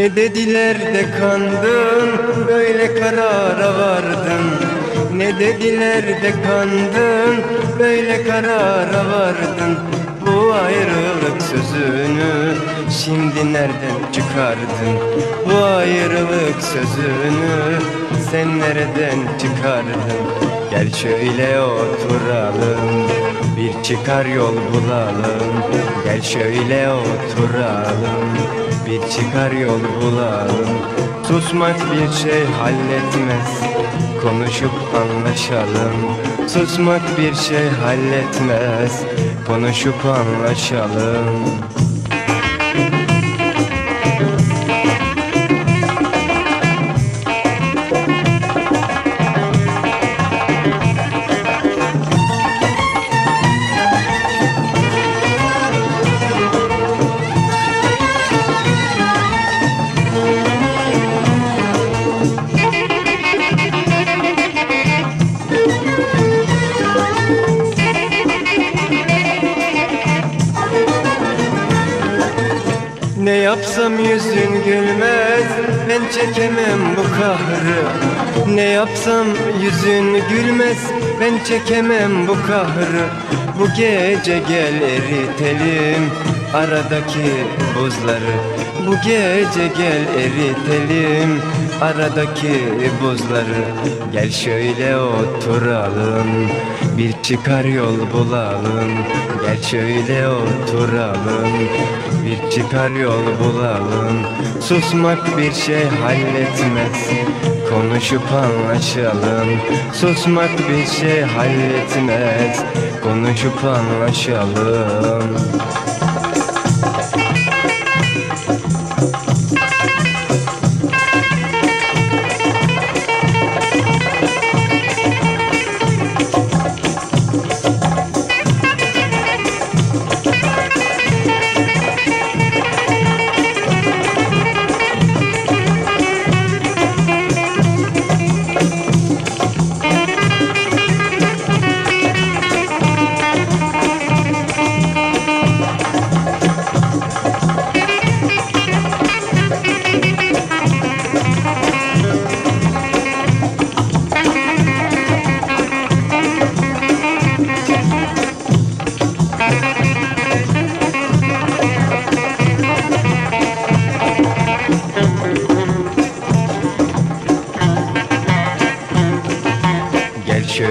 Ne dediler de kandın Böyle karara vardın. Ne dediler de kandın Böyle karara vardın. Bu ayrılık sözünü Şimdi nereden çıkardın? Bu ayrılık sözünü Sen nereden çıkardın? Gel şöyle oturalım Bir çıkar yol bulalım. Gel şöyle oturalım bir çıkar yol bulalım. Susmak bir şey halletmez Konuşup anlaşalım. Susmak bir şey halletmez Konuşup anlaşalım Ne yapsam yüzün gülmez Ben çekemem bu kahrı. Ne yapsam yüzün gülmez Ben çekemem bu kahrı. Bu gece gel eritelim Aradaki buzları. Bu gece gel eritelim Aradaki buzları. Gel şöyle oturalım Bir çıkar yol bulalım. Gel şöyle oturalım bir çıkar yol bulalım. Susmak bir şey halletmez. Konuşup anlaşalım. Susmak bir şey halletmez. Konuşup anlaşalım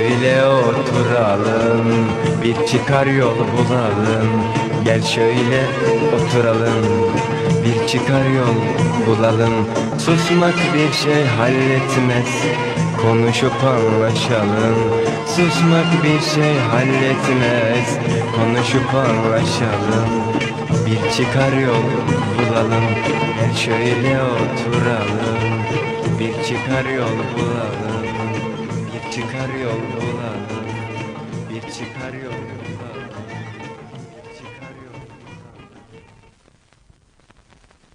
şöyle oturalım Bir çıkar yol bulalım. Gel şöyle oturalım Bir çıkar yol bulalım. Susmak bir şey halletmez Konuşup anlaşalım. Susmak bir şey halletmez Konuşup anlaşalım. Bir çıkar yol bulalım Gel şöyle oturalım. Bir çıkar yol bulalım çıkar yol bulalım Bir çıkar yol